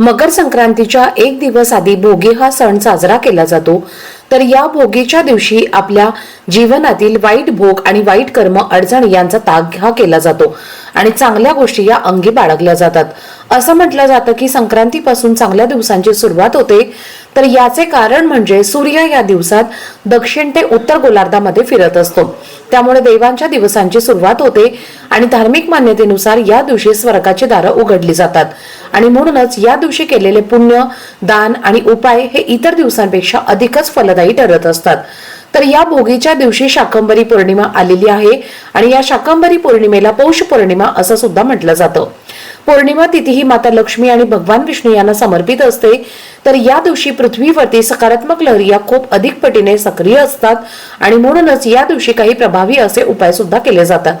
मकर संक्रांतीच्या एक दिवस आधी भोगी हा सण साजरा केला जातो. तर या भोगीच्या दिवशी आपल्या जीवनातील वाईट भोग आणि वाईट कर्म अडचण यांचा ताग हा केला जातो. आणि चांगल्या गोष्टी या अंगी बाळगल्या जातात. असं म्हटलं जातं की संक्रांतीपासून चांगल्या दिवसांची सुरुवात होते. तर याचे कारण म्हणजे सूर्य या दिवसात दक्षिण ते उत्तर गोलार्धामध्ये फिरत असतो. त्यामुळे देवांच्या दिवसांची सुरुवात होते आणि धार्मिक मान्यतेनुसार या दिवशी स्वर्गाची दारं उघडली जातात. आणि म्हणूनच या दिवशी केलेले पुण्य दान आणि उपाय हे इतर दिवसांपेक्षा अधिकच फलदायी ठरत असतात. तर या भोगीच्या दिवशी शाकंबरी पौर्णिमा आलेली आहे आणि या शाकंबरी पौर्णिमेला पौष पौर्णिमा असं सुद्धा म्हटलं जातं. पौर्णिमा तिथी ही माता लक्ष्मी आणि भगवान विष्णू यांना समर्पित असते. तर या दिवशी पृथ्वीवरती सकारात्मक लहरी या खूप अधिक पटीने सक्रिय असतात आणि म्हणूनच या दिवशी काही प्रभावी असे उपाय सुद्धा केले जातात.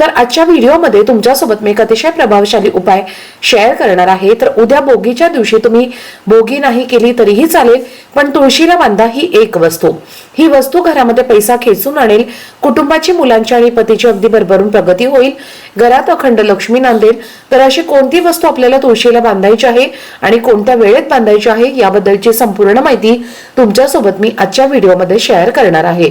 तर आजच्या व्हिडिओमध्ये तुमच्यासोबत मी एक अतिशय प्रभावशाली उपाय शेअर करणार आहे. तर उद्या बोगीच्या दिवशी तुम्ही बोगी नाही केली तरीही चालेल पण तुळशीला बांधा ही एक वस्तू. ही वस्तू घरामध्ये पैसा खेचून आणेल कुटुंबाची मुलांची आणि पतीची अगदी भरभरून प्रगती होईल घरात अखंड लक्ष्मी नांदेल. तर अशी कोणती वस्तू आपल्याला तुळशीला बांधायची आहे आणि कोणत्या वेळेत बांधायची आहे याबद्दलची संपूर्ण माहिती तुमच्यासोबत मी आजच्या व्हिडिओमध्ये शेअर करणार आहे.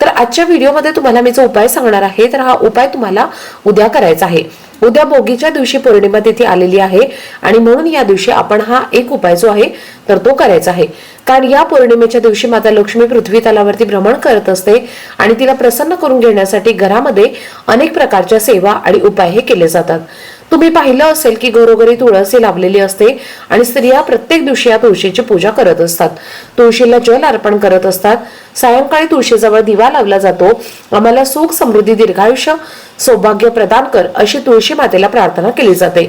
तर आजच्या व्हिडिओमध्ये तुम्हाला मी जो उपाय सांगणार आहे तर हा उपाय तुम्हाला उद्या करायचा आहे. उद्या भोगीच्या दिवशी पौर्णिमा तिथे आलेली आहे आणि म्हणून या दिवशी आपण हा एक उपाय जो आहे तर तो करायचा आहे. कारण या पौर्णिमेच्या दिवशी माता लक्ष्मी पृथ्वी तलावरती भ्रमण करत असते आणि तिला प्रसन्न करून घेण्यासाठी घरामध्ये अनेक प्रकारच्या सेवा आणि उपाय हे केले जातात. तुम्ही पाहिलं असेल की घरोघरी तुळसी लावलेली असते आणि स्त्रिया प्रत्येक दिवशी या तुळशीची पूजा करत असतात. तुळशीला जल अर्पण करत असतात. सायंकाळी तुळशीजवळ दिवा लावला जातो. आम्हाला सुख समृद्धी दीर्घायुष्य सौभाग्य प्रदान कर अशी तुळशी मातेला प्रार्थना केली जाते.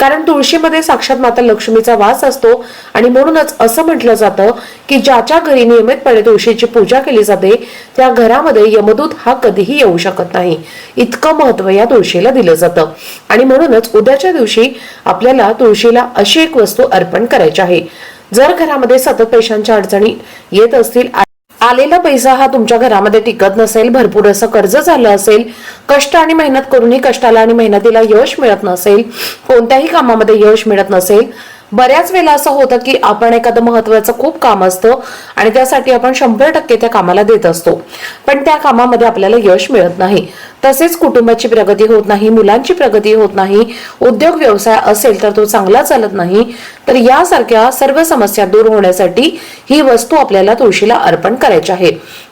कारण तुळशीमध्ये साक्षात माता लक्ष्मीचा वास असतो आणि म्हणूनच असं म्हटलं जातं की ज्याच्या घरी नियमितपणे तुळशीची पूजा केली जाते त्या घरामध्ये यमदूत हा कधीही येऊ शकत नाही. इतकं महत्त्व या तुळशीला दिलं जातं. आणि म्हणूनच उद्याच्या दिवशी आपल्याला तुळशीला अशी एक वस्तू अर्पण करायची आहे. जर घरामध्ये सतत पैशांच्या अडचणी येत असतील आलेला पैसा हा तुमच्या घरामध्ये टिकत नसेल भरपूर असं कर्ज झालं असेल कष्ट आणि मेहनत करूनही कष्टाला आणि मेहनतीला यश मिळत नसेल कोणत्याही कामामध्ये यश मिळत नसेल बऱ्याच वेळेला असं होतं की आपण एखादं महत्वाचं खूप काम असतं आणि त्यासाठी आपण शंभर टक्के त्या कामाला देत असतो. पण त्या कामामध्ये आपल्याला यश मिळत नाही. तसेच कुटुंबाची प्रगती होत नाही मुलांची प्रगती होत नाही उद्योग व्यवसाय असेल तर तो चांगला चालत नाही तर यासारख्या सर्व समस्या दूर होण्यासाठी ही वस्तू आपल्याला तुळशीला अर्पण करायची आहे.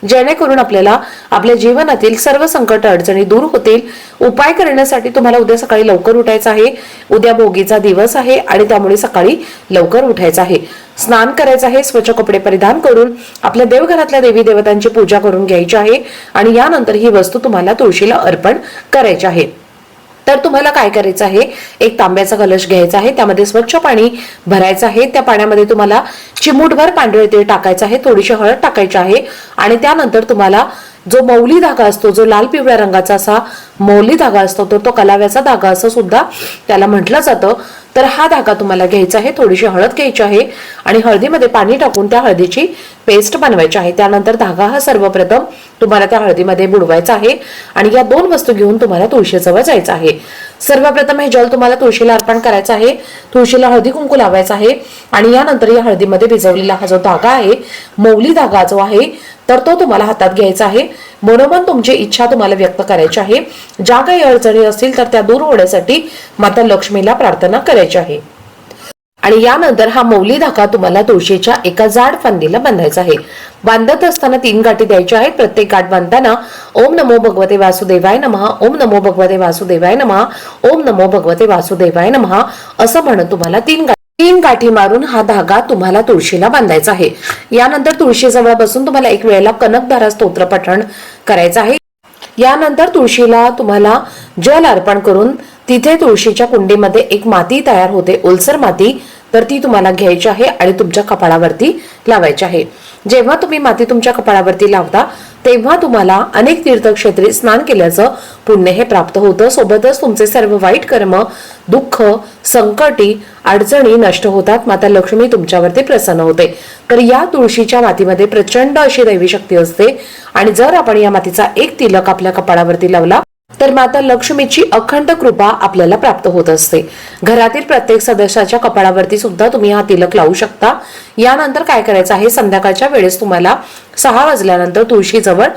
जेणेकरून आपल्याला आपल्या जीवनातील सर्व संकट अडचणी दूर होतील. उपाय करण्यासाठी तुम्हाला उद्या सकाळी लवकर उठायचं आहे. उद्या भोगीचा दिवस आहे आणि त्यामुळे सकाळी लवकर उठायचं आहे. स्नान करायचं आहे स्वच्छ कपडे परिधान करून आपल्या देवघरातल्या देवी देवतांची पूजा करून घ्यायची आहे आणि यानंतर ही वस्तू तुम्हाला तुळशीला अर्पण करायचे आहे. तर तुम्हाला काय करायचं आहे? एक तांब्याचा कलश घ्यायचा आहे त्यामध्ये स्वच्छ पाणी भरायचं आहे. त्या पाण्यामध्ये तुम्हाला चिमूटभर पांढरे तेल टाकायचं आहे थोडीशी हळद टाकायची आहे आणि त्यानंतर तुम्हाला जो मौली धागा असतो जो लाल पिवळ्या रंगाचा असा मौली धागा असतो तर तो कलाव्याचा धागा असं सुद्धा त्याला म्हटलं जातं. तर हा धागा तुम्हाला घ्यायचा आहे थोडीशी हळद घ्यायची आहे आणि हळदीमध्ये पाणी टाकून त्या हळदीची पेस्ट बनवायची आहे. त्यानंतर धागा हा सर्वप्रथम तुम्हाला त्या हळदीमध्ये बुडवायचं आहे आणि या दोन वस्तू घेऊन तुम्हाला तुळशीजवळ जायचं आहे. सर्वप्रथम हे जल तुम्हाला तुळशीला अर्पण करायचं आहे. तुळशीला हळदी कुंकू लावायचं आहे आणि यानंतर या हळदीमध्ये भिजवलेला हा जो धागा आहे मौली धागा जो आहे तर तो तुम्हाला हातात घ्यायचा आहे. मनोमन तुमची इच्छा तुम्हाला व्यक्त करायची आहे. ज्या काही अडचणी असतील तर त्या दूर होण्यासाठी माता लक्ष्मीला प्रार्थना करायची आहे. आणि यानंतर हा मौली धागा तुम्हाला तुळशीच्या एका जाड फांदीला बांधायचा आहे. बांधत असताना तीन गाठी द्यायच्या आहेत. प्रत्येक गाठ बांधताना ओम नमो भगवते वासुदेवाय नमः ओम नमो भगवते वासुदेवाय नमहा ओम नमो भगवते वासुदेवाय नमहा असं म्हणत तुम्हाला तीन गाठी तीन गाठी मारून हा धागा तुम्हाला तुळशीला बांधायचा आहे. यानंतर तुळशीजवळ बसून तुम्हाला एक वेळेला कनकधारा स्तोत्र पठण करायचं आहे. यानंतर तुळशीला तुम्हाला जल अर्पण करून तिथे तुळशीच्या कुंडीमध्ये एक माती तयार होते. ओलसर माती तर ती तुम्हाला घ्यायची आहे आणि तुमच्या कपाळावरती लावायची आहे. जेव्हा तुम्ही माती तुमच्या कपाळावरती लावता तेव्हा तुम्हाला अनेक तीर्थक्षेत्री स्नान केल्याचं पुण्य हे प्राप्त होतं. सोबतच तुमचे सर्व वाईट कर्म दुःख संकटी अडचणी नष्ट होतात. माता लक्ष्मी तुमच्यावरती प्रसन्न होते. तर या तुळशीच्या मातीमध्ये प्रचंड अशी दैवी शक्ती असते आणि जर आपण या मातीचा एक तिलक आपल्या कपाळावरती लावला तर माता लक्ष्मीची अखंड कृपा आपल्याला प्राप्त होत असते. घरातील प्रत्येक सदस्याच्या कपाळावरती सुद्धा तुम्ही हा तिलक लावू शकता. यानंतर काय करायचं आहे? संध्याकाळच्या वेळेस तुम्हाला सहा वाजल्यानंतर तुळशीजवळ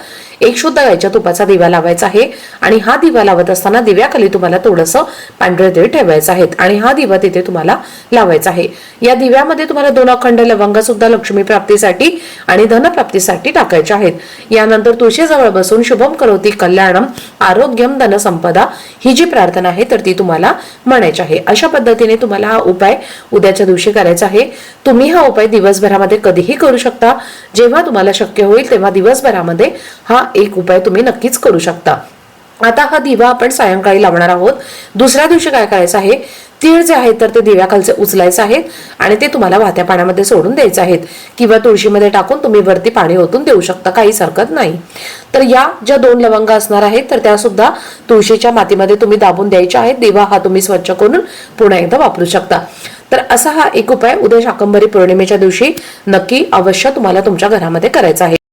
एक शुद्ध गायच्या तुपाचा दिवा लावायचा आहे. आणि हा दिवा लावत असताना दिव्याखाली तुम्हाला थोडंसं पांढरे तेल ठेवायचं आहे आणि हा दिवा तिथे तुम्हाला लावायचा आहे. या दिव्यामध्ये तुम्हाला दोन अखंड लवंग सुद्धा लक्ष्मी प्राप्तीसाठी आणि धनप्राप्तीसाठी टाकायचे आहेत. यानंतर तुळशीजवळ बसून शुभम करोती कल्याणम आरोग्यम धनसंपदा ही जी प्रार्थना आहे तर ती तुम्हाला म्हणायची आहे. अशा पद्धतीने तुम्हाला हा उपाय उद्याच्या दिवशी करायचा आहे. तुम्ही हा उपाय दिवसभरामध्ये कधीही करू शकता. जेव्हा तुम्हाला शक्य होईल तेव्हा दिवसभरामध्ये हा एक उपाय तुम्ही नक्कीच करू शकता. आता हा दिवा आपण सायंकाळी लावणार आहोत. दुसऱ्या दिवशी काय करायचं आहे? तीळ जे आहेत तर ते दिव्याखालचे उचलायचे आहेत आणि ते तुम्हाला वाहत्या पाण्यामध्ये सोडून द्यायचे आहेत किंवा तुळशीमध्ये टाकून तुम्ही वरती पाणी ओतून देऊ शकता काहीच हरकत नाही. तर या ज्या दोन लवंगा असणार आहेत तर त्या सुद्धा तुळशीच्या मातीमध्ये तुम्ही दाबून द्यायच्या आहेत. दिवा हा तुम्ही स्वच्छ करून पुन्हा एकदा वापरू शकता. तर असा हा एक उपाय उद्या शाकंभरी पौर्णिमेच्या दिवशी नक्की अवश्य तुम्हाला तुमच्या घरामध्ये करायचा आहे.